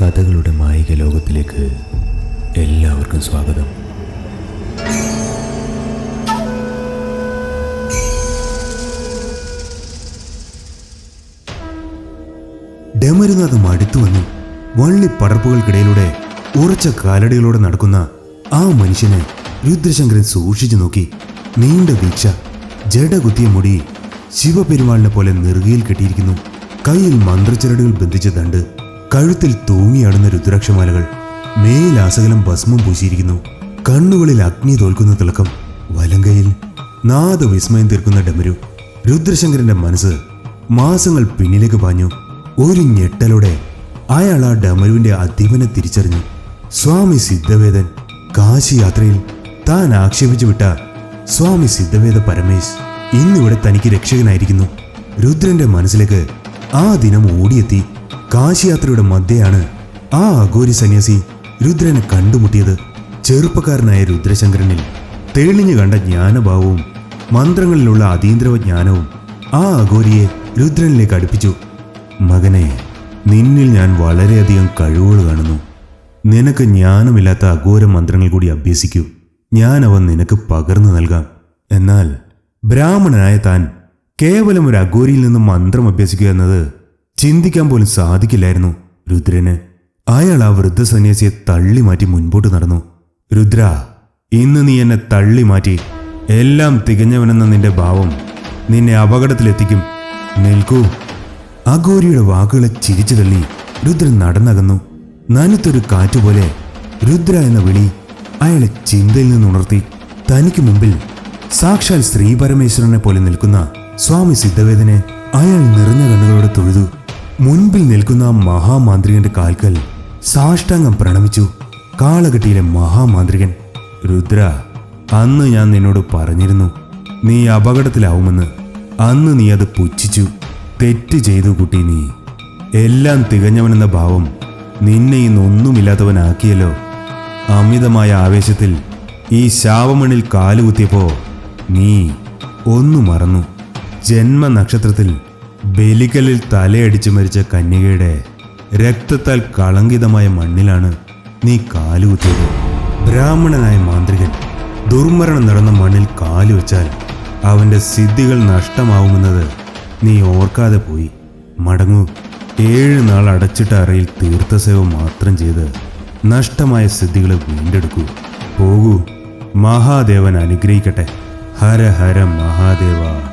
കഥകളുടെ മായിക ലോകത്തിലേക്ക് എല്ലാവർക്കും സ്വാഗതം. ഡമരുന്നത് മടുത്തു വന്നു. വള്ളി പടർപ്പുകൾക്കിടയിലൂടെ ഉറച്ച കാലടികളോടെ നടക്കുന്ന ആ മനുഷ്യനെ രുദ്രശങ്കരൻ സൂക്ഷിച്ചു നോക്കി. നീണ്ട വീക്ഷ ജഡകുത്തിയ മുടി ശിവപെരുമാളിനെ പോലെ നെറുകയിൽ കെട്ടിയിരിക്കുന്നു. കയ്യിൽ മന്ത്രച്ചരടുകൾ ബന്ധിച്ച ദണ്ട് കഴുത്തിൽ തൂങ്ങിയാടുന്ന രുദ്രാക്ഷമാലകൾ മേലാസകലം ഭസ്മം പൂശിയിരിക്കുന്നു. കണ്ണുകളിൽ അഗ്നി തോൽക്കുന്ന തിളക്കം വലങ്കയിൽ നാദ നാദവിസ്മയം തീർക്കുന്ന ഡമരു. രുദ്രശങ്കരന്റെ മനസ്സ് മാസങ്ങൾ പിന്നിലേക്ക് പാഞ്ഞു. ഒരു ഞെട്ടലോടെ അയാൾ ആ ഡമരുവിന്റെ അധിപനെ തിരിച്ചറിഞ്ഞു. സ്വാമി സിദ്ധവേദൻ കാശി യാത്രയിൽ താൻ ആക്ഷേപിച്ചു വിട്ട സ്വാമി സിദ്ധവേദ പരമേശ് ഇന്നിവിടെ തനിക്ക് രക്ഷകനായിരിക്കുന്നു. രുദ്രന്റെ മനസ്സിലേക്ക് ആ ദിനം ഓടിയെത്തി. കാശിയാത്രയുടെ മധ്യയാണ് ആ അഘോരി സന്യാസി രുദ്രനെ കണ്ടുമുട്ടിയത്. ചെറുപ്പക്കാരനായ രുദ്രശങ്കരനിൽ തേളിഞ്ഞു കണ്ട ജ്ഞാനഭാവവും മന്ത്രങ്ങളിലുള്ള അതീന്ദ്രവ ജ്ഞാനവും ആ അഘോരിയെ രുദ്രനിലേക്ക് അടുപ്പിച്ചു. മകനെ നിന്നിൽ ഞാൻ വളരെയധികം കഴിവുകൾ കാണുന്നു. നിനക്ക് ജ്ഞാനമില്ലാത്ത അഘോര മന്ത്രങ്ങൾ കൂടി അഭ്യസിക്കൂ. ഞാൻ അവ നിനക്ക് പകർന്നു നൽകാം. എന്നാൽ ബ്രാഹ്മണനായ താൻ കേവലം ഒരു അഘോരിയിൽ നിന്നും മന്ത്രം അഭ്യസിക്കുക എന്നത് ചിന്തിക്കാൻ പോലും സാധിക്കില്ലായിരുന്നു രുദ്രന്. അയാൾ ആ വൃദ്ധ സന്യാസിയെ തള്ളി മാറ്റി മുൻപോട്ട് നടന്നു. രുദ്ര ഇന്ന് നീ എന്നെ തള്ളി മാറ്റി എല്ലാം തികഞ്ഞവനെന്ന നിന്റെ ഭാവം നിന്നെ അപകടത്തിലെത്തിക്കും. നിൽക്കൂ. അഗോരിയുടെ വാക്കുകളെ ചിരിച്ചു തള്ളി രുദ്രൻ നടന്നകന്നു. നനുത്തൊരു കാറ്റുപോലെ രുദ്ര എന്ന വിളി അയാളെ ചിന്തയിൽ നിന്നുണർത്തി തനിക്ക് മുമ്പിൽ സാക്ഷാൽ ശ്രീപരമേശ്വരനെ പോലെ നിൽക്കുന്ന സ്വാമി സിദ്ധവേദനെ അയാൾ നിറഞ്ഞ കണ്ണുകളോടെ തൊഴുതു. മുൻപിൽ നിൽക്കുന്ന മഹാമാന്ത്രികന്റെ കാൽക്കൽ സാഷ്ടാംഗം പ്രണമിച്ചു. കാളകെട്ടിയിലെ മഹാമാന്ത്രികൻ രുദ്ര അന്ന് ഞാൻ നിന്നോട് പറഞ്ഞിരുന്നു നീ അപകടത്തിലാവുമെന്ന്. അന്ന് നീ അത് പുച്ഛിച്ചു. തെറ്റ് ചെയ്തു കുട്ടി നീ. എല്ലാം തികഞ്ഞവനെന്ന ഭാവം നിന്നെ ഇന്നൊന്നുമില്ലാത്തവനാക്കിയല്ലോ അമിതമായ ആവേശത്തിൽ ഈ ശാവമണിൽ കാലുകുത്തിയപ്പോ നീ ഒന്നു മറന്നു. ജന്മനക്ഷത്രത്തിൽ ബലിക്കലിൽ തലയടിച്ചു മരിച്ച കന്യകയുടെ രക്തത്താൽ കളങ്കിതമായ മണ്ണിലാണ് നീ കാലുകുത്തിയത്. ബ്രാഹ്മണനായ മാന്ത്രികൻ ദുർമരണം നടന്ന മണ്ണിൽ കാലു വെച്ചാൽ അവന്റെ സിദ്ധികൾ നഷ്ടമാവുമെന്നത് നീ ഓർക്കാതെ പോയി. മടങ്ങൂ. ഏഴ് നാൾ അടച്ചിട്ട അറയിൽ തീർത്ഥസേവ മാത്രം ചെയ്ത് നഷ്ടമായ സിദ്ധികളെ വീണ്ടെടുക്കൂ. പോകൂ. മഹാദേവൻ അനുഗ്രഹിക്കട്ടെ. ഹര ഹര മഹാദേവ.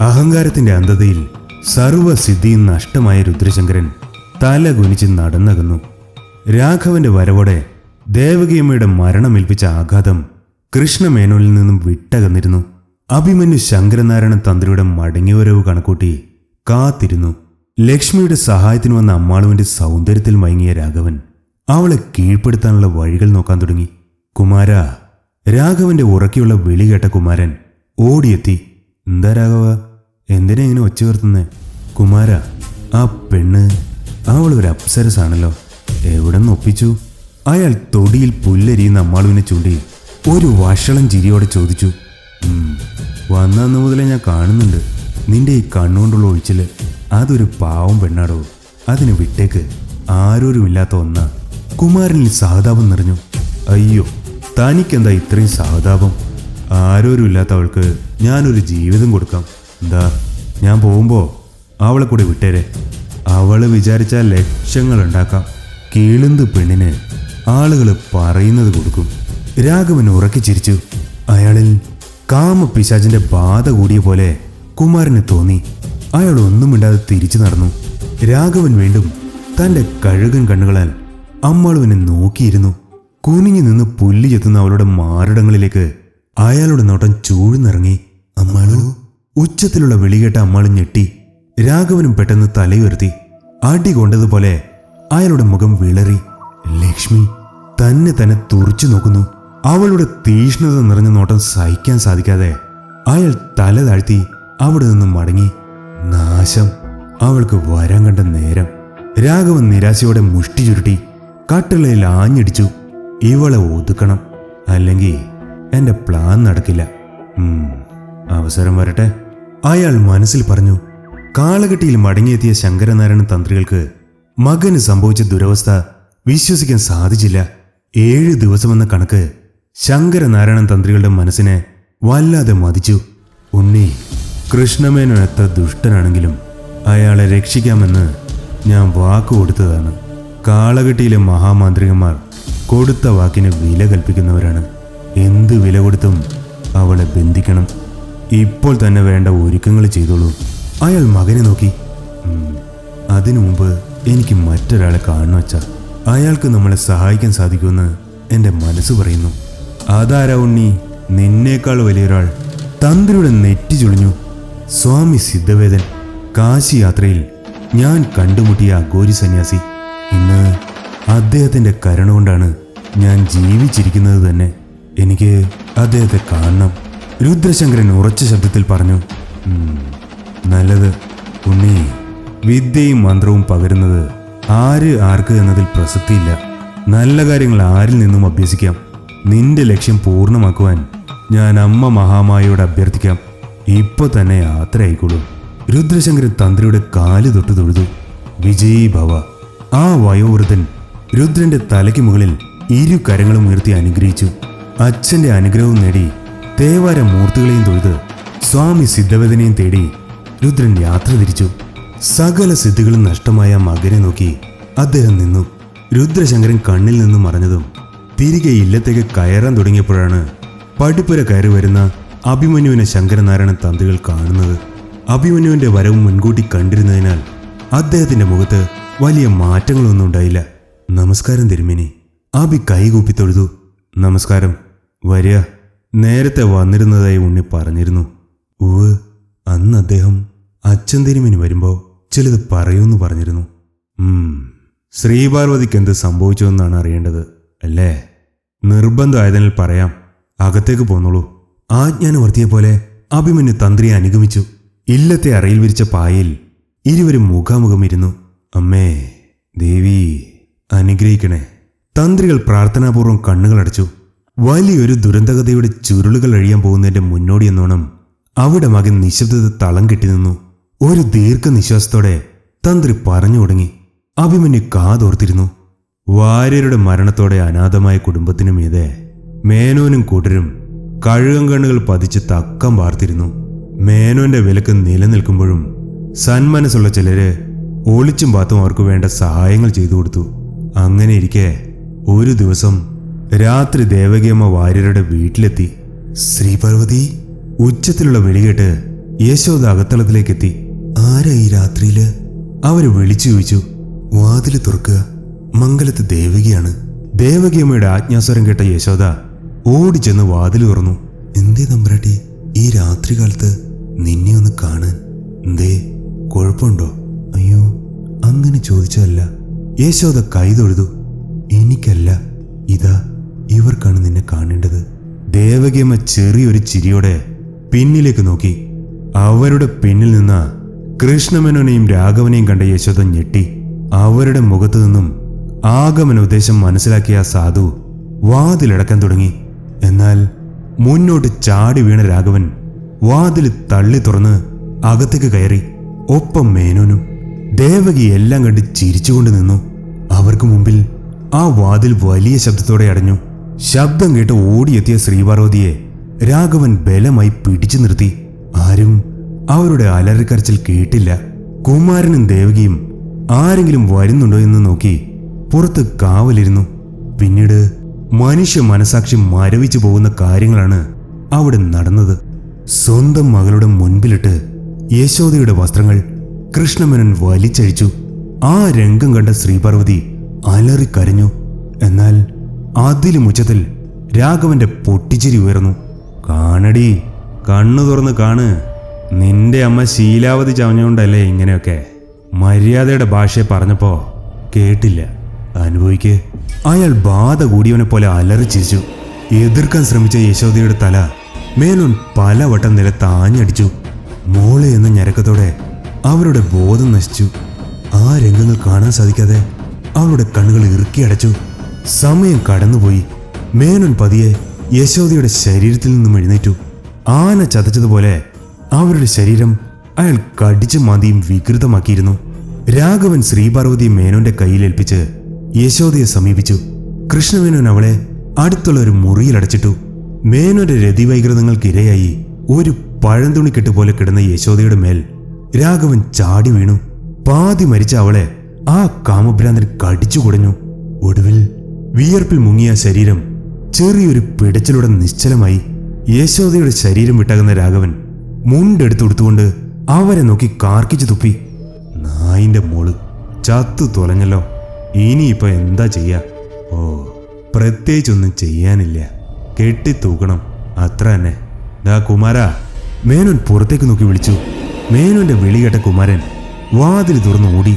അഹങ്കാരത്തിന്റെ അന്ധതയിൽ സർവസിദ്ധിയും നഷ്ടമായ രുദ്രശങ്കരൻ തല കുനിച്ച് നടന്നകന്നു. രാഘവന്റെ വരവോടെ ദേവകിയമ്മയുടെ മരണമേൽപ്പിച്ച ആഘാതം കൃഷ്ണമേനോനിൽ നിന്നും വിട്ടകന്നിരുന്നു. അഭിമന്യു ശങ്കരനാരായണ തന്ത്രിയുടെ മടങ്ങിവരവ് കണക്കൂട്ടി കാത്തിരുന്നു. ലക്ഷ്മിയുടെ സഹായത്തിന് വന്ന അമ്മാളുവിന്റെ സൗന്ദര്യത്തിൽ മയങ്ങിയ രാഘവൻ അവളെ കീഴ്പ്പെടുത്താനുള്ള വഴികൾ നോക്കാൻ തുടങ്ങി. കുമാര രാഘവന്റെ ഉറക്കിയുള്ള വിളി കേട്ട കുമാരൻ ഓടിയെത്തി. എന്താ രാഘവ? എന്തിനാ ഇങ്ങനെ ഒച്ച ഉയർത്തുന്നേ? കുമാര ആ പെണ്ണ് അവൾ ഒരു അപ്സരസാണല്ലോ എവിടെ ഒപ്പിച്ചു? അയാൾ തൊടിയിൽ പുല്ലരിയുന്ന അമ്മാളുവിനെ ചൂണ്ടി ഒരു വഷളം ചിരിയോടെ ചോദിച്ചു. വന്നു മുതലേ ഞാൻ കാണുന്നുണ്ട്. നിന്റെ ഈ കണ്ണുകൊണ്ടുള്ള ഒഴിച്ചിൽ അതൊരു പാവം പെണ്ണാടോ. അതിന് വിട്ടേക്ക് ആരോരുമില്ലാത്ത ഒന്നാ. കുമാരനിൽ സഹതാപം നിറഞ്ഞു. അയ്യോ തനിക്കെന്താ ഇത്രയും സഹതാപം? ആരോരുമില്ലാത്ത അവൾക്ക് ഞാനൊരു ജീവിതം കൊടുക്കാം. എന്താ ഞാൻ പോകുമ്പോ അവളെ കൂടെ വിട്ടേരെ. അവൾ വിചാരിച്ചാൽ ലക്ഷ്യങ്ങൾ ഉണ്ടാക്കാം കീളുന്ത് പെണ്ണിന് ആളുകൾ പറയുന്നത് കൊടുക്കും. രാഘവൻ ഉറക്കി ചിരിച്ചു. അയാളിൽ കാമപിശാചിന്റെ ബാധ കൂടിയ പോലെ കുമാരന് തോന്നി. അയാൾ ഒന്നും മിണ്ടാതെ തിരിച്ചു നടന്നു. രാഘവൻ വീണ്ടും തന്റെ കഴുകൻ കണ്ണുകളാൽ അമ്മാളുവിനെ നോക്കിയിരുന്നു. കുനിഞ്ഞു നിന്ന് പുല്ലി ചെത്തുന്ന അവളുടെ മാറിടങ്ങളിലേക്ക് അയാളുടെ നോട്ടം ചൂഴ്ന്നിറങ്ങി. അമ്മാളു ഉച്ചത്തിലുള്ള വിളികേട്ട അമ്മാളി ഞെട്ടി. രാഘവനും പെട്ടെന്ന് തലയുയർത്തി. അടി കൊണ്ടതുപോലെ അയാളുടെ മുഖം വിളറി. ലക്ഷ്മി തന്നെ തന്നെ തുറച്ചു നോക്കുന്നു. അവളുടെ തീഷ്ണത നിറഞ്ഞ നോട്ടം സഹിക്കാൻ സാധിക്കാതെ അയാൾ തല താഴ്ത്തി അവിടെ നിന്നും മടങ്ങി. നാശം. അവൾക്ക് വരാൻ കണ്ട നേരം. രാഘവൻ നിരാശയോടെ മുഷ്ടി ചുരുട്ടി. കട്ടിളയിൽ ആഞ്ഞടിച്ചു. ഇവളെ ഒതുക്കണം. അല്ലെങ്കിൽ എന്റെ പ്ലാൻ നടക്കില്ല. അവസരം വരട്ടെ. അയാൾ മനസ്സിൽ പറഞ്ഞു കാളകെട്ടിയിൽ മടങ്ങിയെത്തിയ ശങ്കരനാരായണൻ തന്ത്രികൾക്ക് മകന് സംഭവിച്ച ദുരവസ്ഥ വിശ്വസിക്കാൻ സാധിച്ചില്ല. ഏഴ് ദിവസമെന്ന കണക്ക് ശങ്കരനാരായണൻ തന്ത്രികളുടെ മനസ്സിനെ വല്ലാതെ മതിച്ചു. ഉണ്ണി കൃഷ്ണമേനോൻ എത്ര ദുഷ്ടനാണെങ്കിലും അയാളെ രക്ഷിക്കാമെന്ന് ഞാൻ വാക്ക് കൊടുത്തതാണ്. കാളകെട്ടിയിലെ മഹാമാന്ത്രികന്മാർ കൊടുത്ത വാക്കിന് വില കൽപ്പിക്കുന്നവരാണ്. എന്ത് വില കൊടുത്തും അവളെ ബന്ധിക്കണം. ഇപ്പോൾ തന്നെ വേണ്ട ഒരുക്കങ്ങൾ ചെയ്തോളൂ. അയാൾ മകനെ നോക്കി. അതിനു മുമ്പ് എനിക്ക് മറ്റൊരാളെ കാണണം വച്ച അയാൾക്ക് നമ്മളെ സഹായിക്കാൻ സാധിക്കുമെന്ന് എന്റെ മനസ്സ് പറയുന്നു. അതാരാ ഉണ്ണി? നിന്നേക്കാൾ വലിയൊരാൾ. തന്ത്രിയുടെ നെറ്റി ചുളിഞ്ഞു. സ്വാമി സിദ്ധവേദൻ കാശി യാത്രയിൽ ഞാൻ കണ്ടുമുട്ടിയ അഘോരി സന്യാസി. ഇന്ന് അദ്ദേഹത്തിന്റെ കരുണ കൊണ്ടാണ് ഞാൻ ജീവിച്ചിരിക്കുന്നത് തന്നെ. എനിക്ക് അദ്ദേഹത്തെ കാണണം. രുദ്രശങ്കരൻ ഉറച്ച ശബ്ദത്തിൽ പറഞ്ഞു "ഉം, നല്ലത്. ഉണ്ണി വിദ്യയും മന്ത്രവും പകരുന്നത് ആര് ആർക്ക് എന്നതിൽ പ്രസക്തിയില്ല. നല്ല കാര്യങ്ങൾ ആരിൽ നിന്നും അഭ്യസിക്കാം. നിന്റെ ലക്ഷ്യം പൂർണമാക്കുവാൻ ഞാൻ അമ്മ മഹാമായോട് അഭ്യർത്ഥിക്കാം. ഇപ്പൊ തന്നെ യാത്ര ആയിക്കോളൂ രുദ്രശങ്കരൻ തന്ത്രിയുടെ കാൽ തൊട്ട് തൊഴുതു. വിജയീ ഭവ. ആ വയോവൃതൻ രുദ്രന്റെ തലയ്ക്ക് മുകളിൽ ഇരു കരങ്ങളും ഉയർത്തി അനുഗ്രഹിച്ചു. അച്ഛന്റെ അനുഗ്രഹവും നേടി തേവാര മൂർത്തികളെയും തൊഴുത് സ്വാമി സിദ്ധവേദനയും തേടി രുദ്രൻ യാത്ര തിരിച്ചു. സകല സിദ്ധികളും നഷ്ടമായ മകനെ നോക്കി അദ്ദേഹം നിന്നു. രുദ്രശങ്കരൻ കണ്ണിൽ നിന്നും മറഞ്ഞതും തിരികെ ഇല്ലത്തേക്ക് കയറാൻ തുടങ്ങിയപ്പോഴാണ് പടിപ്പുര കയറി വരുന്ന അഭിമന്യുവിനെ ശങ്കരനാരായണൻ തന്തികൾ കാണുന്നത്. അഭിമന്യുവിന്റെ വരവ് മുൻകൂട്ടി കണ്ടിരുന്നതിനാൽ അദ്ദേഹത്തിന്റെ മുഖത്ത് വലിയ മാറ്റങ്ങളൊന്നും ഉണ്ടായില്ല. നമസ്കാരം തിരുമേനി. അഭി കൈകൂപ്പി തൊഴുതു. നമസ്കാരം. വരിക. നേരത്തെ വന്നിരുന്നതായി ഉണ്ണി പറഞ്ഞിരുന്നു. ഉവ് അന്ന് അദ്ദേഹം അച്ഛൻ തിരുമിന് വരുമ്പോൾ ചിലത് പറയൂന്ന് പറഞ്ഞിരുന്നു. ശ്രീപാർവതിക്ക് എന്ത് സംഭവിച്ചതെന്നാണ് അറിയേണ്ടത് അല്ലേ? നിർബന്ധമായതിനാൽ പറയാം അകത്തേക്ക് പോന്നോളൂ. ആജ്ഞാനവർത്തിയെ പോലെ അഭിമന്യു തന്ത്രിയെ അനുഗമിച്ചു. ഇല്ലത്തെ അറയിൽ വിരിച്ച പായയിൽ ഇരുവരും മുഖാമുഖം ഇരുന്നു. അമ്മേ ദേവി അനുഗ്രഹിക്കണേ. തന്ത്രികൾ പ്രാർത്ഥനാപൂർവം കണ്ണുകളടച്ചു. വലിയൊരു ദുരന്തകഥയുടെ ചുരുളുകൾ അഴിയാൻ പോകുന്നതിന്റെ മുന്നോടിയെന്നോണം അവിടെ മകൻ നിശബ്ദത തളം കെട്ടി നിന്നു. ഒരു ദീർഘനിശ്വാസത്തോടെ തന്ത്രി പറഞ്ഞു തുടങ്ങി. അഭിമന്യു കാതോർത്തിരുന്നു. വാര്യരുടെ മരണത്തോടെ അനാഥമായ കുടുംബത്തിനു മീതെ മേനോനും കൂട്ടരും കഴുകം കണ്ണുകൾ പതിച്ച് തക്കം പാർത്തിരുന്നു മേനോന്റെ വിലക്ക് നിലനിൽക്കുമ്പോഴും സന്മനസ്സുള്ള ചിലര് ഒളിച്ചും പാത്തും അവർക്ക് വേണ്ട സഹായങ്ങൾ ചെയ്തു കൊടുത്തു. അങ്ങനെ ഇരിക്കെ ഒരു ദിവസം രാത്രി ദേവകിയമ്മ വാര്യരുടെ വീട്ടിലെത്തി. ശ്രീപാർവതി ഉച്ചത്തിലുള്ള വിളികേട്ട് യശോദ അകത്തളത്തിലേക്കെത്തി. ആരാ ഈ രാത്രിയിൽ? അവർ വിളിച്ചു ചോദിച്ചു. വാതിൽ തുറക്കുക. മംഗലത്ത് ദേവകിയാണ്. ദേവകിയമ്മയുടെ ആജ്ഞാസ്വരം കേട്ട യശോദ ഓടി ചെന്ന് വാതിൽ തുറന്നു. എന്തേ തമ്പ്രാട്ടി ഈ രാത്രി കാലത്ത് നിന്നെ ഒന്ന് കാണാൻ? എന്തേ കുഴപ്പമുണ്ടോ? അയ്യോ അങ്ങനെ ചോദിച്ചതല്ല. യശോദ കൈ തൊഴുതു. എനിക്കല്ല. ഇതാ ഇവർക്കാണ് നിന്നെ കാണേണ്ടത്. ദേവകിയമ്മ ചെറിയൊരു ചിരിയോടെ പിന്നിലേക്ക് നോക്കി. അവരുടെ പിന്നിൽ നിന്ന് കൃഷ്ണമേനോനെയും രാഘവനെയും കണ്ട യശോദ ഞെട്ടി. അവരുടെ മുഖത്തു നിന്നും ആഗമന ഉദ്ദേശം മനസ്സിലാക്കിയ സാധു വാതിലടക്കാൻ തുടങ്ങി. എന്നാൽ മുന്നോട്ട് ചാടി വീണ രാഘവൻ വാതിൽ തള്ളി തുറന്ന് അകത്തേക്ക് കയറി. ഒപ്പം മേനോനും ദേവകി എല്ലാം കണ്ട് ചിരിച്ചുകൊണ്ട് നിന്നു. അവർക്ക് മുമ്പിൽ ആ വാതിൽ വലിയ ശബ്ദത്തോടെ അടഞ്ഞു. ശബ്ദം കേട്ട് ഓടിയെത്തിയ ശ്രീപാർവതിയെ രാഘവൻ ബലമായി പിടിച്ചു നിർത്തി. ആരും അവരുടെ അലറിക്കരച്ചിൽ കേട്ടില്ല. കുമാരനും ദേവകിയും ആരെങ്കിലും വരുന്നുണ്ടോ എന്ന് നോക്കി പുറത്ത് കാവലിരുന്നു. പിന്നീട് മനുഷ്യ മനസാക്ഷി മരവിച്ചു പോകുന്ന കാര്യങ്ങളാണ് അവിടെ നടന്നത്. സ്വന്തം മകളുടെ മുൻപിലിട്ട് യശോദയുടെ വസ്ത്രങ്ങൾ കൃഷ്ണമേനൻ വലിച്ചഴിച്ചു. ആ രംഗം കണ്ട ശ്രീപാർവതി അലറിക്കരഞ്ഞു. എന്നാൽ അതിലും ഉച്ചത്തിൽ രാഘവന്റെ പൊട്ടിച്ചിരി ഉയർന്നു. കാണടി കണ്ണു തുറന്ന് കാണ്. നിന്റെ അമ്മ ശീലാവതി ചവഞ്ഞുകൊണ്ടല്ലേ ഇങ്ങനെയൊക്കെ? മര്യാദയുടെ ഭാഷയെ പറഞ്ഞപ്പോ കേട്ടില്ല. അനുഭവിക്ക്. അയാൾ ബാധ കൂടിയവനെ പോലെ അലറി ചിരിച്ചു. എതിർക്കാൻ ശ്രമിച്ച യശോദയുടെ തല മേലോൻ പലവട്ടം നില താഞ്ഞടിച്ചു. മോളെ എന്ന ഞരക്കത്തോടെ അവരുടെ ബോധം നശിച്ചു. ആ രംഗങ്ങൾ കാണാൻ സാധിക്കാതെ അവളുടെ കണ്ണുകൾ ഇറുക്കി അടച്ചു. സമയം കടന്നുപോയി. മേനോൻ പതിയെ യശോദയുടെ ശരീരത്തിൽ നിന്നും എഴുന്നേറ്റു. ആന ചതച്ചതുപോലെ അവരുടെ ശരീരം അയാൾ കടിച്ചു മാന്തിയും വികൃതമാക്കിയിരുന്നു. രാഘവൻ ശ്രീപാർവതി മേനോന്റെ കയ്യിലേൽപ്പിച്ച് യശോദയെ സമീപിച്ചു. കൃഷ്ണമേനോൻ അവളെ അടുത്തുള്ള ഒരു മുറിയിലടച്ചിട്ടു മേനോന്റെ രതിവൈകൃതങ്ങൾക്കിരയായി ഒരു പഴന്തുണിക്കെട്ട് പോലെ കിടന്ന യശോദയുടെ മേൽ രാഘവൻ ചാടി വീണു. പാതി മരിച്ച അവളെ ആ കാമഭ്രാന്തൻ കടിച്ചു കുടഞ്ഞു. ഒടുവിൽ വിയർപ്പിൽ മുങ്ങിയ ശരീരം ചെറിയൊരു പിടച്ചിലൂടെ നിശ്ചലമായി യശോദയുടെ ശരീരം വിട്ടകുന്ന രാഘവൻ മുണ്ടെടുത്തുകൊടുത്തുകൊണ്ട് അവരെ നോക്കി കാർക്കിച്ചു തുപ്പി. നായിന്റെ മോൾ ചത്തു തുലഞ്ഞല്ലോ ഇനിയിപ്പോൾ എന്താ ചെയ്യാ? ഓ പ്രത്യേകിച്ചൊന്നും ചെയ്യാനില്ല. കെട്ടിത്തൂക്കണം. അത്ര തന്നെ. ദാ കുമാര മേനോൻ പുറത്തേക്ക് നോക്കി വിളിച്ചു. മേനോന്റെ വിളി കേട്ട കുമാരൻ വാതിൽ തുറന്നു ഓടി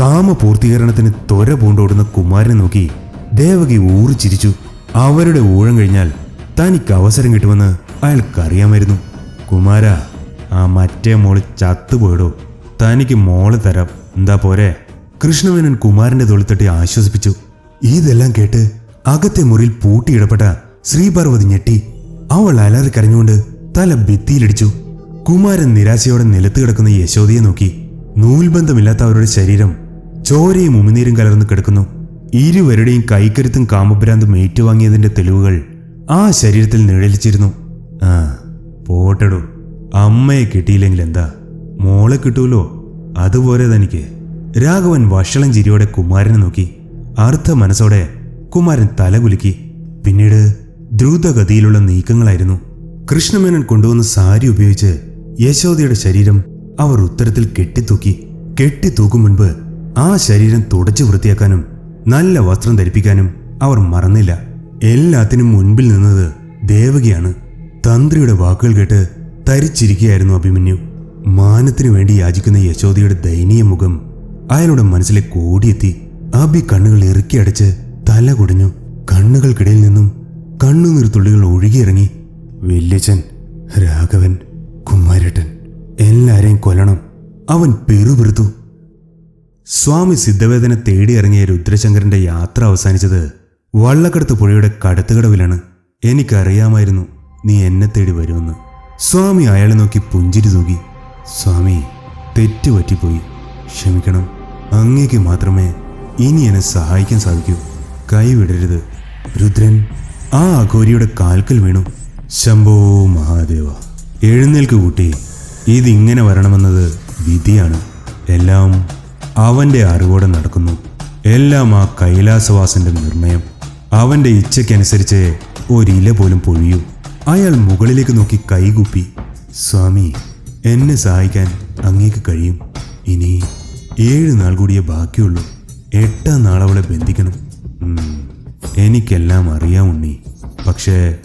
കാമപൂർത്തീകരണത്തിന് തൊര പൂണ്ടോടുന്ന കുമാരനെ നോക്കി ദേവകി ഊറിച്ചിരിച്ചു അവരുടെ ഊഴം കഴിഞ്ഞാൽ തനിക്ക് അവസരം കിട്ടുമെന്ന് അയാൾക്കറിയാമായിരുന്നു. കുമാര ആ മറ്റേ മോൾ ചത്തുപോയിടോ. തനിക്ക് മോൾ തരാം. എന്താ പോരെ? കൃഷ്ണമേനൻ കുമാരന്റെ തൊളിത്തട്ടി ആശ്വസിപ്പിച്ചു. ഇതെല്ലാം കേട്ട് അകത്തെ മുറിയിൽ പൂട്ടിയിടപ്പെട്ട ശ്രീപാർവതി ഞെട്ടി. അവൾ അലറി കരഞ്ഞുകൊണ്ട് തല ഭിത്തിയിലിടിച്ചു. കുമാരൻ നിരാശയോടെ നിലത്ത് കിടക്കുന്ന യശോദയെ നോക്കി. നൂൽബന്ധമില്ലാത്ത അവരുടെ ശരീരം ചോരയും ഉമിനീരും കലർന്നു കിടക്കുന്നു. ഇരുവരുടെയും കൈക്കരുത്തും കാമഭ്രാന്തും ഏറ്റുവാങ്ങിയതിന്റെ തെളിവുകൾ ആ ശരീരത്തിൽ നിഴലിച്ചിരുന്നു. ആ പോട്ടടോ. അമ്മയെ കിട്ടിയില്ലെങ്കിൽ എന്താ? മോളെ കിട്ടൂലോ അതുപോലെ തനിക്ക്. രാഘവൻ വഷളം ചിരിയോടെ കുമാരനെ നോക്കി. അർത്ഥ മനസ്സോടെ കുമാരൻ തലകുലുക്കി പിന്നീട് ദ്രുതഗതിയിലുള്ള നീക്കങ്ങളായിരുന്നു. കൃഷ്ണമേനൻ കൊണ്ടുവന്ന സാരി ഉപയോഗിച്ച് യശോദയുടെ ശരീരം അവർ ഉത്തരത്തിൽ കെട്ടിത്തൂക്കി. കെട്ടിത്തൂക്കും മുൻപ് ആ ശരീരം തുടച്ചു വൃത്തിയാക്കാനും നല്ല വസ്ത്രം ധരിപ്പിക്കാനും അവർ മറന്നില്ല. എല്ലാത്തിനും മുൻപിൽ നിന്നത് ദേവകിയാണ്. തന്ത്രിയുടെ വാക്കുകൾ കേട്ട് തരിച്ചിരിക്കുകയായിരുന്നു അഭിമന്യു. മാനത്തിനു വേണ്ടി യാചിക്കുന്ന യശോദയുടെ ദയനീയ മുഖം അയാളുടെ മനസ്സിലെ കൂടിയെത്തി അഭി കണ്ണുകൾ ഇറുക്കിയടച്ച് തല കുടഞ്ഞു. കണ്ണുകൾക്കിടയിൽ നിന്നും കണ്ണുനീർ തുള്ളികൾ ഒഴുകിയിറങ്ങി. വല്യച്ഛൻ രാഘവൻ കുമാരേട്ടൻ എല്ലാരെയും കൊല്ലണം. അവൻ പെറുപിറുത്തു. സ്വാമി സിദ്ധവേദന തേടിയിറങ്ങിയ രുദ്രശങ്കരന്റെ യാത്ര അവസാനിച്ചത് വള്ളക്കടത്ത് പുഴയുടെ കടത്തുകടവിലാണ്. എനിക്കറിയാമായിരുന്നു നീ എന്നെ തേടി വരുമെന്ന്. സ്വാമി അയാളെ നോക്കി പുഞ്ചിരി തൂകി. സ്വാമി തെറ്റുപറ്റിപ്പോയി. ക്ഷമിക്കണം. അങ്ങേക്ക് മാത്രമേ ഇനി എന്നെ സഹായിക്കാൻ സാധിക്കൂ. കൈവിടരുത്. രുദ്രൻ ആ അഘോരിയുടെ കാൽക്കൽ വീണു. ശംഭോ മഹാദേവ എഴുന്നേൽക്ക് കൂട്ടി. ഇതിങ്ങനെ വരണമെന്നത് വിധിയാണ്. എല്ലാം അവന്റെ അറിവോടെ നടക്കുന്നു. എല്ലാം ആ കൈലാസവാസന്റെ നിർണയം. അവന്റെ ഇച്ഛയ്ക്കനുസരിച്ച് ഒരില പോലും പൊഴിയൂ. അയാൾ മുകളിലേക്ക് നോക്കി കൈകൂപ്പി സ്വാമി എന്നെ സഹായിക്കാൻ അങ്ങേക്ക് കഴിയും. ഇനി ഏഴ് നാൾ കൂടിയേ ബാക്കിയുള്ളൂ. എട്ടാം നാൾ അവളെ ബന്ധിക്കണം. എനിക്കെല്ലാം അറിയാം ഉണ്ണി. പക്ഷേ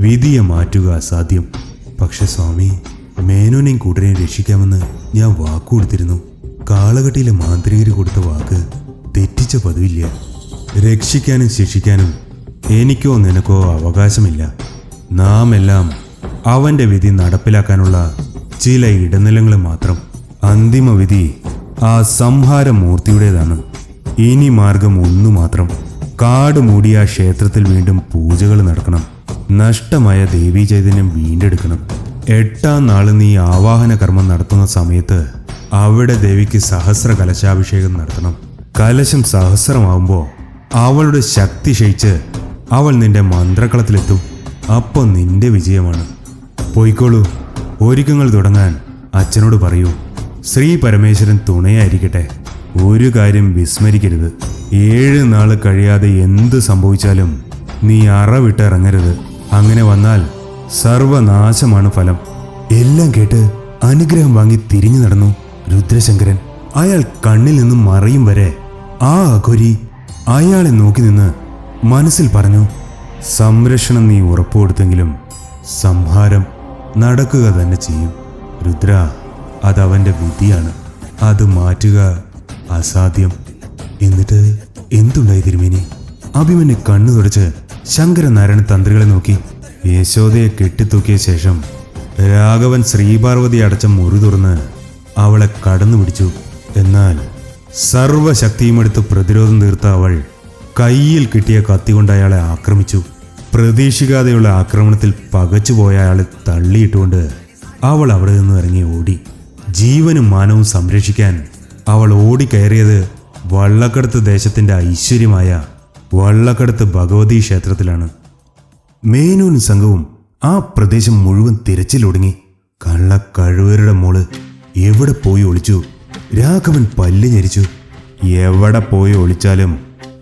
വിധിയെ മാറ്റുക അസാധ്യം. പക്ഷെ സ്വാമി മേനോനെയും കൂട്ടരെയും രക്ഷിക്കാമെന്ന് ഞാൻ വാക്കു കൊടുത്തിരുന്നു കാളകെട്ടിയിലെ മാന്ത്രികര് കൊടുത്ത വാക്ക് തെറ്റിച്ച പതിവില്ല. രക്ഷിക്കാനും ശിക്ഷിക്കാനും എനിക്കോ നിനക്കോ അവകാശമില്ല. നാം എല്ലാം അവന്റെ വിധി നടപ്പിലാക്കാനുള്ള ചില ഇടനിലങ്ങൾ മാത്രം. അന്തിമ വിധി ആ സംഹാര മൂർത്തിയുടേതാണ് ഇനി മാർഗം ഒന്നു മാത്രം. കാട് മൂടിയ ക്ഷേത്രത്തിൽ വീണ്ടും പൂജകൾ നടക്കണം. നഷ്ടമായ ദേവീ ചൈതന്യം വീണ്ടെടുക്കണം. എട്ടാം നാൾ നീ ആവാഹന കർമ്മം നടത്തുന്ന സമയത്ത് അവിടെ ദേവിക്ക് സഹസ്ര കലശാഭിഷേകം നടത്തണം. കലശം സഹസ്രമാവുമ്പോൾ അവളുടെ ശക്തി ക്ഷയിച്ച് അവൾ നിന്റെ മന്ത്രക്കളത്തിലെത്തും. അപ്പോൾ നിന്റെ വിജയമാണ്. പോയിക്കോളൂ. ഒരുക്കങ്ങൾ തുടങ്ങാൻ അച്ഛനോട് പറയൂ. ശ്രീ പരമേശ്വരൻ തുണയായിരിക്കട്ടെ. ഒരു കാര്യം വിസ്മരിക്കരുത്. ഏഴ് നാൾ കഴിയാതെ എന്ത് സംഭവിച്ചാലും നീ അറവിട്ടിറങ്ങരുത് അങ്ങനെ വന്നാൽ സർവനാശമാണ് ഫലം. എല്ലാം കേട്ട് അനുഗ്രഹം വാങ്ങി തിരിഞ്ഞു നടന്നു. രുദ്രശങ്കരൻ അയാൾ കണ്ണിൽ നിന്നും മറയും വരെ ആ അഘോരി അയാളെ നോക്കി നിന്ന് മനസ്സിൽ പറഞ്ഞു സംരക്ഷണം നീ ഉറപ്പുകൊടുത്തെങ്കിലും സംഹാരം നടക്കുക തന്നെ ചെയ്യും. രുദ്ര അതവന്റെ വിധിയാണ്. അത് മാറ്റുക അസാധ്യം. എന്നിട്ട് എന്തുണ്ടായി തിരുമേനി? അഭിമന്യെ കണ്ണു തുടച്ച് ശങ്കരനാരായണ തന്ത്രികളെ നോക്കി. യശോദയെ കെട്ടിത്തൂക്കിയ ശേഷം രാഘവൻ ശ്രീപാർവതി അടച്ച മുറി തുറന്ന് അവളെ കടന്നു പിടിച്ചു. എന്നാൽ സർവശക്തിയുമെടുത്ത് പ്രതിരോധം തീർത്ത അവൾ കയ്യിൽ കിട്ടിയ കത്തി കൊണ്ട് അയാളെ ആക്രമിച്ചു. പ്രതീക്ഷിക്കാതെയുള്ള ആക്രമണത്തിൽ പകച്ചുപോയ അയാളെ തള്ളിയിട്ടുകൊണ്ട് അവൾ അവിടെ നിന്ന് ഇറങ്ങി ഓടി. ജീവനും മാനവും സംരക്ഷിക്കാൻ അവൾ ഓടിക്കയറിയത് വള്ളക്കടത്ത് ദേശത്തിന്റെ ഐശ്വര്യമായ വള്ളക്കടത്ത് ഭഗവതി ക്ഷേത്രത്തിലാണ്. മേനോനും സംഘവും ആ പ്രദേശം മുഴുവൻ തിരച്ചിലൊടുങ്ങി. കള്ള മോൾ എവിടെ പോയി ഒളിച്ചു? രാഘവൻ പല്ല് ഞെരിച്ചു. എവിടെ പോയി ഒളിച്ചാലും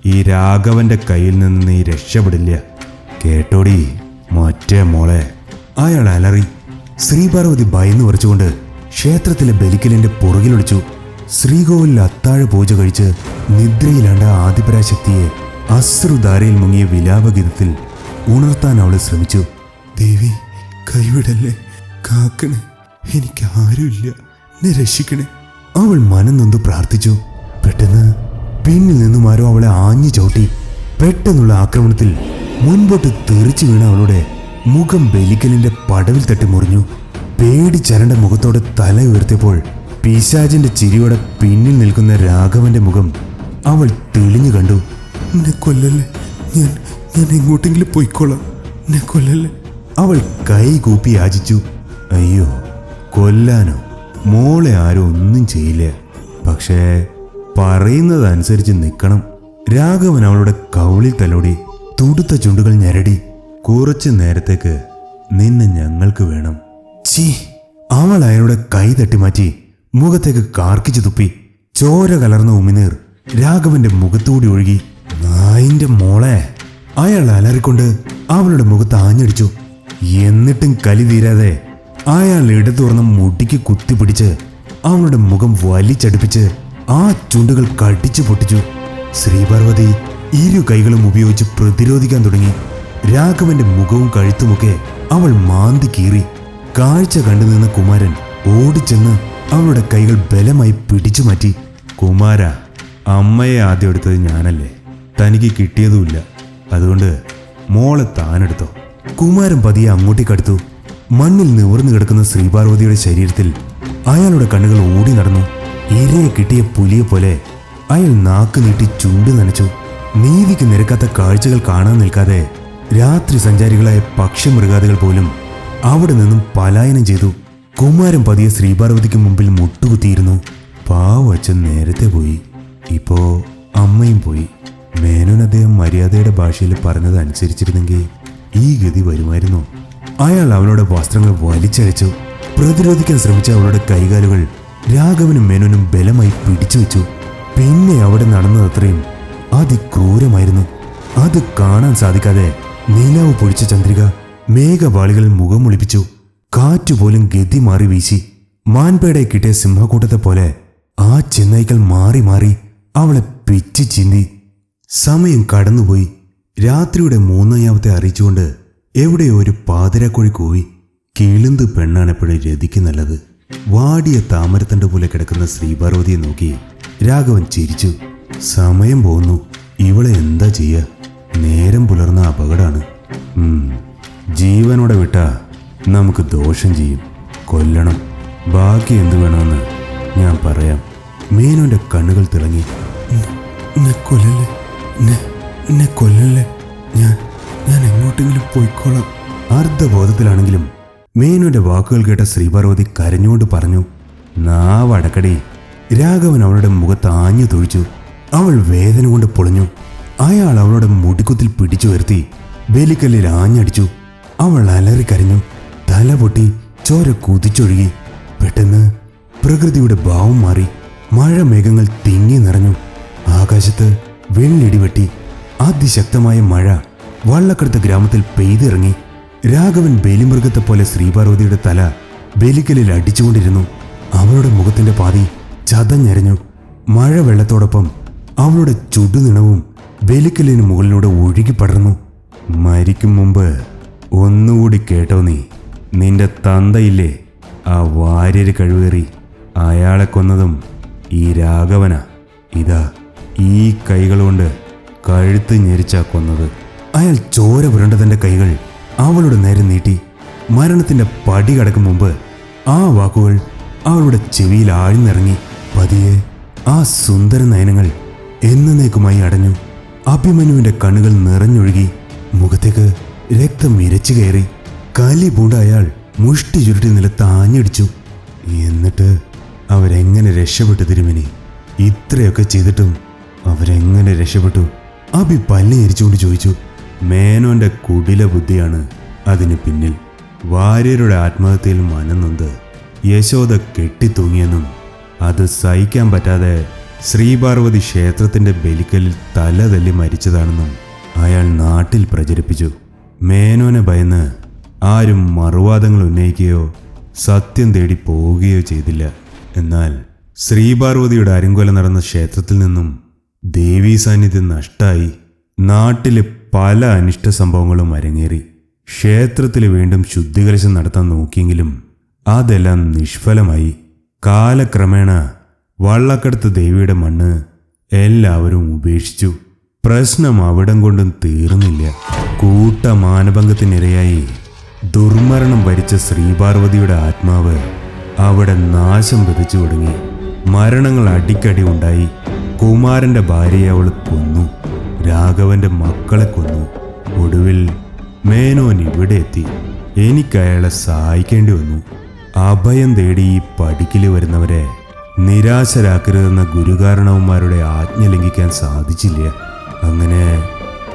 ഈ രാഘവന്റെ കയ്യിൽ നിന്ന് നീ രക്ഷപ്പെടില്ല. കേട്ടോടി മറ്റേ മോളെ. അയാൾ അലറി. ശ്രീപാർവതി ഭയന്നു വരച്ചുകൊണ്ട് ക്ഷേത്രത്തിലെ ബലിക്കലിന്റെ പുറകിലൊളിച്ചു ശ്രീകോവിലിൽ അത്താഴ പൂജ കഴിച്ച് നിദ്രയിലാണ്ട ആദിപരാശക്തിയെ അശ്രുധാരയിൽ മുങ്ങിയ വിലാപഗീതത്തിൽ ഉണർത്താൻ അവൾ ശ്രമിച്ചു. ദേവി കൈവിടല്ലേ? കാക്കണേ എനിക്ക് ആരുമില്ല. എന്നെ രക്ഷിക്കണേ. അവൾ മനം നൊന്ന് പ്രാർത്ഥിച്ചു. പെട്ടെന്ന് പിന്നിൽ നിന്നും ആരോ അവളെ ആഞ്ഞു ചവിട്ടി. പെട്ടെന്നുള്ള ആക്രമണത്തിൽ മുൻപോട്ട് തെറിച്ചു വീണ അവളുടെ മുഖം ബലിക്കലിന്റെ പടവിൽ തട്ടി മുറിഞ്ഞു. പേടിച്ചരണ്ട മുഖത്തോടെ തല ഉയർത്തിയപ്പോൾ പിശാജിന്റെ ചിരിയോടെ പിന്നിൽ നിൽക്കുന്ന രാഘവന്റെ മുഖം അവൾ തെളിഞ്ഞു കണ്ടു. എന്നെ കൊല്ലല്ലേ? ഞാൻ ഞാൻ എങ്ങോട്ടെങ്കിലും പോയിക്കോളാം. എന്നെ കൊല്ലല്ലേ? അവൾ കൈ കൂപ്പി യാചിച്ചു. അയ്യോ കൊല്ലാനോ? മോളെ ആരും ഒന്നും ചെയ്യില്ല. പക്ഷേ പറയുന്നതനുസരിച്ച് നിൽക്കണം രാഘവൻ അവളുടെ കൗളിൽ തലോടി തുടുത്ത ചുണ്ടുകൾ ഞരടി. കുറച്ചു നേരത്തേക്ക് നിന്നെ ഞങ്ങൾക്ക് വേണം. ചീ അവൾ അയാളുടെ കൈ തട്ടിമാറ്റി മുഖത്തേക്ക് കാർക്കിച്ചു തുപ്പി. ചോര കലർന്ന ഉമിനീർ രാഘവന്റെ മുഖത്തൂടി ഒഴുകി. നായിന്റെ മോളെ അയാൾ അലറിക്കൊണ്ട് അവളുടെ മുഖത്ത് ആഞ്ഞടിച്ചു. എന്നിട്ടും കലി തീരാതെ അയാൾ ഇടതുറന്ന മുടിക്ക് കുത്തിപ്പിടിച്ച് അവളുടെ മുഖം വലിച്ചടുപ്പിച്ച് ആ ചുണ്ടുകൾ കടിച്ചു പൊട്ടിച്ചു. ശ്രീപാർവതി ഇരു കൈകളും ഉപയോഗിച്ച് പ്രതിരോധിക്കാൻ തുടങ്ങി. രാഘവന്റെ മുഖവും കഴുത്തുമൊക്കെ അവൾ മാന്തി കീറി. കാഴ്ച കണ്ടു നിന്ന കുമാരൻ ഓടിച്ചെന്ന് അവളുടെ കൈകൾ ബലമായി പിടിച്ചു മാറ്റി. കുമാര അമ്മയെ ആദ്യം എടുത്തത് ഞാനല്ലേ? തനിക്ക് കിട്ടിയതുമില്ല. അതുകൊണ്ട് മോളെ താനെടുത്തോ. കുമാരൻ പതിയെ അങ്ങോട്ടേക്കടുത്തു മണ്ണിൽ നിവർന്നു കിടക്കുന്ന ശ്രീപാർവതിയുടെ ശരീരത്തിൽ അയാളുടെ കണ്ണുകൾ ഓടി നടന്നു. ഇരയെ കിട്ടിയ പുലിയെ പോലെ അയാൾ നാക്ക് നീട്ടി ചൂണ്ട് നനച്ചു. നീതിക്ക് നിരക്കാത്ത കാഴ്ചകൾ കാണാൻ നിൽക്കാതെ രാത്രി സഞ്ചാരികളായ പക്ഷിമൃഗാദികൾ പോലും അവിടെ നിന്നും പലായനം ചെയ്തു. കുമാരൻ പതിയെ ശ്രീപാർവതിക്ക് മുമ്പിൽ മുട്ടുകുത്തിയിരുന്നു. പാവച്ചൻ നേരത്തെ പോയി. ഇപ്പോ അമ്മയും പോയി. മേനോൻ അദ്ദേഹം മര്യാദയുടെ ഭാഷയിൽ പറഞ്ഞത് അനുസരിച്ചിരുന്നെങ്കിൽ ഈ ഗതി വരുമായിരുന്നു. അയാൾ അവളുടെ വസ്ത്രങ്ങൾ വലിച്ചഴച്ചു പ്രതിരോധിക്കാൻ ശ്രമിച്ച അവളുടെ കൈകാലുകൾ രാഘവനും മേനോനും ബലമായി പിടിച്ചു വെച്ചു. പിന്നെ അവിടെ നടന്നതത്രയും അതിക്രൂരമായിരുന്നു. അത് കാണാൻ സാധിക്കാതെ നിലാവ് പൊടിച്ച ചന്ദ്രിക മേഘവാളികൾ മുഖം ഒളിപ്പിച്ചു. കാറ്റുപോലും ഗതി മാറി വീശി. മാൻപേടയെ കിട്ടിയ സിംഹക്കൂട്ടത്തെ പോലെ ആ ചെന്നൈക്കൽ മാറി മാറി അവളെ പിച്ചി ചിന്തി. സമയം കടന്നുപോയി. രാത്രിയുടെ മൂന്നായാമത്തെ അറിയിച്ചുകൊണ്ട് എവിടെയോ ഒരു പാതിരാക്കോഴി കൂവി പെണ്ണാണ് എപ്പോഴും രതിക്ക് നല്ലത്. വാടിയ താമരത്തണ്ട് പോലെ കിടക്കുന്ന ശ്രീപാർവതിയെ നോക്കി രാഘവൻ ചിരിച്ചു. സമയം പോകുന്നു ഇവളെ എന്താ ചെയ്യുക നേരം പുലർന്ന അപകടമാണ് ജീവനോടെ വിട്ടാ നമുക്ക് ദോഷം ചെയ്യും. കൊല്ലണം. ബാക്കി എന്തു വേണമെന്ന് ഞാൻ പറയാം. മേനോന്റെ കണ്ണുകൾ തിളങ്ങി. കൊല്ലല്ലേ? കൊല്ലല്ലേ ഞാൻ? ഞാൻ എങ്ങോട്ടെങ്കിലും പോയിക്കോളാം. അർദ്ധബോധത്തിലാണെങ്കിലും മേനുവിന്റെ വാക്കുകൾ കേട്ട ശ്രീപാർവതി കരഞ്ഞുകൊണ്ട് പറഞ്ഞു നാവടക്കടി രാഘവൻ അവളുടെ മുഖത്ത് ആഞ്ഞു തൊഴിച്ചു അവൾ വേദന കൊണ്ട് പൊളിഞ്ഞു. അയാൾ അവളുടെ മുടിക്കുത്തിൽ പിടിച്ചു വരുത്തി വേലിക്കല്ലിൽ ആഞ്ഞടിച്ചു. അവൾ അലറിക്കരഞ്ഞു തല പൊട്ടി ചോര കുതിച്ചൊഴുകി. പെട്ടെന്ന് പ്രകൃതിയുടെ ഭാവം മാറി മഴ മേഘങ്ങൾ തിങ്ങി നിറഞ്ഞു. ആകാശത്ത് വെള്ളിടി വെട്ടി. അതിശക്തമായ മഴ. വള്ളക്കടുത്ത ഗ്രാമത്തിൽ പെയ്തിറങ്ങി രാഘവൻ ബലിമൃഗത്തെ പോലെ ശ്രീപാർവതിയുടെ തല ബലിക്കലിൽ അടിച്ചുകൊണ്ടിരുന്നു. അവളുടെ മുഖത്തിന്റെ പാതി ചതഞ്ഞെറിഞ്ഞു മഴ വെള്ളത്തോടൊപ്പം അവളുടെ ചുടുനിണവും ബലിക്കലിന് മുകളിലൂടെ ഒഴുകി പടർന്നു. മരിക്കും മുമ്പ് ഒന്നുകൂടി കേട്ടോ നീ. നിന്റെ തന്തയില്ലേ ആ വാര്യര് കഴിവേറി. അയാളെ കൊന്നതും ഈ രാഘവന. ഇതാ ഈ കൈകൾ കൊണ്ട് കഴുത്ത് ഞെരിച്ചാ കൊന്നത്. അയാൾ ചോര പുരണ്ടതിന്റെ കൈകൾ അവളുടെ നേരെ നീട്ടി മരണത്തിന്റെ പടി കടക്കും മുമ്പ് ആ വാക്കുകൾ അവളുടെ ചെവിയിൽ ആഴ്ന്നിറങ്ങി. പതിയെ ആ സുന്ദര നയനങ്ങൾ എന്നേക്കുമായി അടഞ്ഞു. അഭിമന്യുവിന്റെ കണ്ണുകൾ നിറഞ്ഞൊഴുകി. മുഖത്തേക്ക് രക്തം ഇരച്ചു കയറി. കലി പൂണ്ട അയാൾ മുഷ്ടി ചുരുട്ടി നിലത്ത് ആഞ്ഞടിച്ചു എന്നിട്ട് അവരെങ്ങനെ രക്ഷപ്പെട്ടു തിരുമിനി? ഇത്രയൊക്കെ ചെയ്തിട്ടും അവരെങ്ങനെ രക്ഷപ്പെട്ടു? അബി പല്ലിരിച്ചുകൊണ്ട് ചോദിച്ചു. മേനോന്റെ കുടില ബുദ്ധിയാണ് അതിന് പിന്നിൽ. വാര്യരുടെ ആത്മഹത്യയിൽ മനനൊന്ത് യശോദ കെട്ടിത്തൂങ്ങിയെന്നും അത് സഹിക്കാൻ പറ്റാതെ ശ്രീപാർവതി ക്ഷേത്രത്തിന്റെ ബലിക്കലിൽ തലതല്ലി മരിച്ചതാണെന്നും അയാൾ നാട്ടിൽ പ്രചരിപ്പിച്ചു. മേനോനെ ഭയന്ന് ആരും മറുവാദങ്ങൾ ഉന്നയിക്കുകയോ സത്യം തേടി പോവുകയോ ചെയ്തില്ല. എന്നാൽ ശ്രീപാർവതിയുടെ അരിങ്കൊല നടന്ന ക്ഷേത്രത്തിൽ നിന്നും ദേവീ സാന്നിധ്യം നഷ്ടമായി നാട്ടിലെ പല അനിഷ്ട സംഭവങ്ങളും അരങ്ങേറി. ക്ഷേത്രത്തിൽ വീണ്ടും ശുദ്ധികലശം നടത്താൻ നോക്കിയെങ്കിലും അതെല്ലാം നിഷ്ഫലമായി. കാലക്രമേണ വള്ളക്കടത്ത് ദേവിയുടെ മണ്ണ് എല്ലാവരും ഉപേക്ഷിച്ചു. പ്രശ്നം അവിടം കൊണ്ടും തീർന്നില്ല. കൂട്ട മാനഭംഗത്തിനിരയായി ദുർമരണം വരിച്ച ശ്രീപാർവതിയുടെ ആത്മാവ് അവിടെ നാശം വിതച്ചു തുടങ്ങി. മരണങ്ങൾ അടിക്കടി ഉണ്ടായി. കുമാരന്റെ ഭാര്യയെ അവൾ കൊന്നു. രാഘവന്റെ മക്കളെ കൊന്നു. ഒടുവിൽ മേനോൻ ഇവിടെ എത്തി. എനിക്ക് അയാളെ സഹായിക്കേണ്ടി വന്നു. അഭയം തേടി ഈ പടിക്കിൽ വരുന്നവരെ നിരാശരാക്കരുതെന്ന ഗുരുകാരണവന്മാരുടെ ആജ്ഞ ലംഘിക്കാൻ സാധിച്ചില്ല. അങ്ങനെ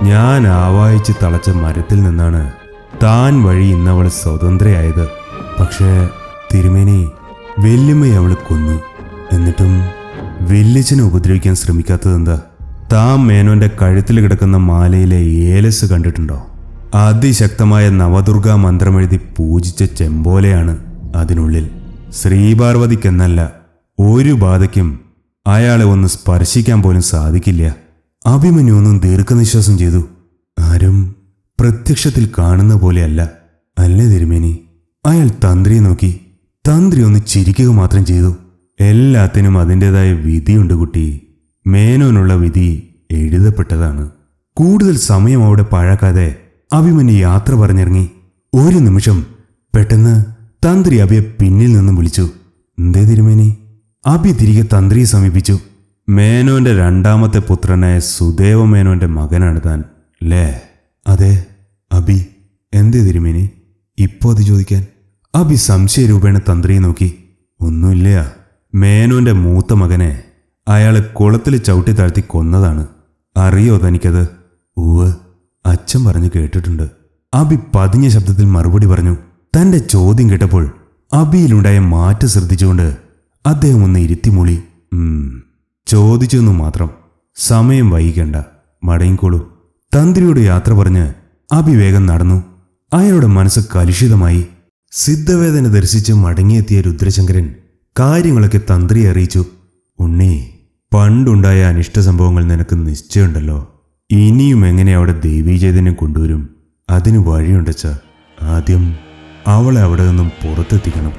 ഞാൻ ആവായിച്ച് തളച്ച മരത്തിൽ നിന്നാണ് താൻ വഴി ഇന്നവൾ സ്വതന്ത്രയായത്. പക്ഷേ തിരുമേനി വെല്ലുമ്മയെ അവൾ കൊന്നു. എന്നിട്ടും വെല്ലിച്ചനെ ഉപദ്രവിക്കാൻ ശ്രമിക്കാത്തതെന്താ? താൻ മേനോന്റെ കഴുത്തിൽ കിടക്കുന്ന മാലയിലെ ഏലസ് കണ്ടിട്ടുണ്ടോ? അതിശക്തമായ നവദുർഗാ മന്ത്രമെഴുതി പൂജിച്ച ചെമ്പോലെയാണ് അതിനുള്ളിൽ. ശ്രീപാർവതിക്കെന്നല്ല ഒരു ബാധയ്ക്കും അയാളെ ഒന്ന് സ്പർശിക്കാൻ പോലും സാധിക്കില്ല. അഭിമന്യു ഒന്നും ദീർഘനിശ്വാസം ചെയ്തു. ആരും പ്രത്യക്ഷത്തിൽ കാണുന്ന പോലെയല്ല. അല്ലേ തിരുമേനി? അയാൾ തന്ത്രിയെ നോക്കി. തന്ത്രി ഒന്ന് ചിരിക്കുക മാത്രം ചെയ്തു. എല്ലാത്തിനും അതിന്റെതായ വിധിയുണ്ട് കുട്ടി. മേനോനുള്ള വിധി എഴുതപ്പെട്ടതാണ്. കൂടുതൽ സമയം അവിടെ പാഴാക്കാതെ അഭിമന്യു യാത്ര പറഞ്ഞിറങ്ങി. ഒരു നിമിഷം പെട്ടെന്ന് തന്ത്രി അഭിയെ പിന്നിൽ നിന്നും വിളിച്ചു. എന്തേ തിരുമേനി? അഭി തിരികെ തന്ത്രിയെ സമീപിച്ചു. മേനോന്റെ രണ്ടാമത്തെ പുത്രനായ സുദേവ മേനോന്റെ മകനാണ് താൻ ലേ അതെ അഭി. എന്തേ തിരുമേനി? ഇപ്പോ അത് ചോദിക്കാൻ? അഭി സംശയരൂപേണ തന്ത്രിയെ നോക്കി. ഒന്നുമില്ല മേനോന്റെ മൂത്ത മകനെ അയാളെ കുളത്തിൽ ചവിട്ടി താഴ്ത്തി കൊന്നതാണ്. അറിയോ തനിക്കത്? ഉവ് അച്ഛൻ പറഞ്ഞു കേട്ടിട്ടുണ്ട്. അബി പതിഞ്ഞ ശബ്ദത്തിൽ മറുപടി പറഞ്ഞു. തന്റെ ചോദ്യം കേട്ടപ്പോൾ അബിയിലുണ്ടായ മാറ്റം ശ്രദ്ധിച്ചുകൊണ്ട് അദ്ദേഹം ഒന്ന് ഇരുത്തിമൂളി. മൂളി ചോദിച്ചെന്നു മാത്രം. സമയം വൈകണ്ട. മടങ്ങിക്കോളൂ തന്ത്രിയോട് യാത്ര പറഞ്ഞ് അബി വേഗം നടന്നു. അയാളുടെ മനസ്സ് കലുഷിതമായി. സിദ്ധവേദന ദർശിച്ച് മടങ്ങിയെത്തിയ രുദ്രശങ്കരൻ കാര്യങ്ങളൊക്കെ തന്ത്രിയെ അറിയിച്ചു. ഉണ്ണി പണ്ടുണ്ടായ അനിഷ്ട സംഭവങ്ങൾ നിനക്ക് നിശ്ചയമുണ്ടല്ലോ. ഇനിയും എങ്ങനെ അവിടെ ദേവീചൈതന്യം കൊണ്ടുവരും? അതിന് വഴിയുണ്ടച്ച ആദ്യം അവളെ അവിടെ നിന്നും പുറത്തെത്തിക്കണം.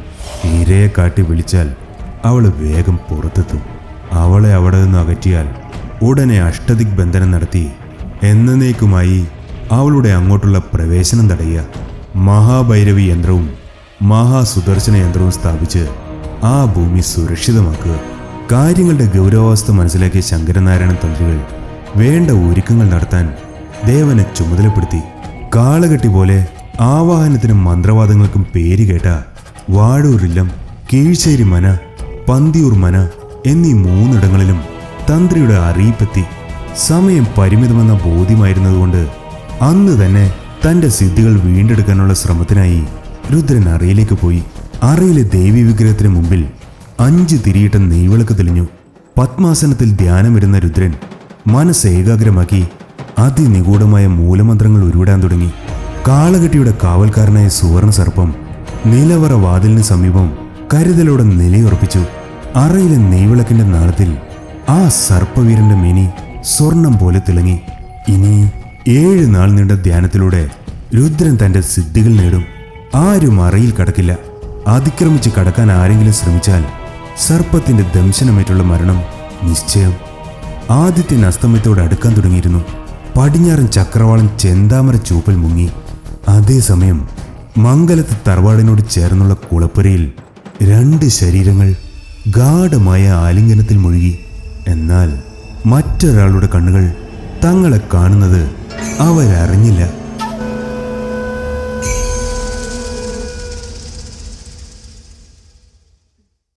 ഇരയെ കാട്ടി വിളിച്ചാൽ അവൾ വേഗം പുറത്തെത്തും. അവളെ അവിടെ നിന്ന് അകറ്റിയാൽ ഉടനെ അഷ്ടദിക് ബന്ധനം നടത്തി എന്നേക്കുമായി അവളുടെ അങ്ങോട്ടുള്ള പ്രവേശനം തടയുക. മഹാഭൈരവി യന്ത്രവും മഹാസുദർശന യന്ത്രവും സ്ഥാപിച്ച് ആ ഭൂമി സുരക്ഷിതമാക്കുക. കാര്യങ്ങളുടെ ഗൗരവാവസ്ഥ മനസ്സിലാക്കിയ ശങ്കരനാരായണൻ തന്ത്രികൾ വേണ്ട ഒരുക്കങ്ങൾ നടത്താൻ ദേവനെ ചുമതലപ്പെടുത്തി കാളകെട്ടി പോലെ ആവാഹനത്തിനും മന്ത്രവാദങ്ങൾക്കും പേര് കേട്ട വാഴൂരില്ലം കീഴ്ശ്ശേരി മന പന്തിയൂർ മന എന്നീ മൂന്നിടങ്ങളിലും തന്ത്രിയുടെ അറിയിപ്പെത്തി സമയം പരിമിതമെന്ന ബോധ്യമായിരുന്നതുകൊണ്ട് അന്ന് തന്നെ തന്റെ സിദ്ധികൾ വീണ്ടെടുക്കാനുള്ള ശ്രമത്തിനായി രുദ്രൻ അറയിലേക്ക് പോയി. അറയിലെ ദേവി വിഗ്രഹത്തിന് മുമ്പിൽ അഞ്ച് തിരിയിട്ട നെയ്വിളക്ക് തെളിഞ്ഞു. പത്മാസനത്തിൽ ധ്യാനം ധ്യാനമിരുന്ന രുദ്രൻ മനസ്സ് ഏകാഗ്രമാക്കി അതിനിഗൂഢമായ മൂലമന്ത്രങ്ങൾ ഉരുവിടാൻ തുടങ്ങി. കാളകെട്ടിയുടെ കാവൽക്കാരനായ സുവർണ സർപ്പം നിലവറ വാതിലിന് സമീപം കരുതലോടെ നിലയുറപ്പിച്ചു. അറയിലെ നെയ്വിളക്കിന്റെ നാളത്തിൽ ആ സർപ്പവീരന്റെ മിനി സ്വർണം പോലെ തിളങ്ങി. ഇനി ഏഴ് നാൾ നീണ്ട ധ്യാനത്തിലൂടെ രുദ്രൻ തന്റെ സിദ്ധികൾ നേടും. ആരും അറയിൽ കടക്കില്ല. അതിക്രമിച്ച് കടക്കാൻ ആരെങ്കിലും ശ്രമിച്ചാൽ സർപ്പത്തിന്റെ ദംശനമേറ്റുള്ള മരണം നിശ്ചയം. ആദിത്യൻ അസ്തമയത്തോട് അടുക്കാൻ തുടങ്ങിയിരുന്നു. പടിഞ്ഞാറൻ ചക്രവാളം ചെന്താമര ചൂപ്പൽ മുങ്ങി. അതേസമയം മംഗലത്ത് തറവാടിനോട് ചേർന്നുള്ള കുളപ്പുരയിൽ രണ്ട് ശരീരങ്ങൾ ഗാഠമായ ആലിംഗനത്തിൽ മുഴുകി. എന്നാൽ മറ്റൊരാളുടെ കണ്ണുകൾ തങ്ങളെ കാണുന്നത് അവരറിഞ്ഞില്ല.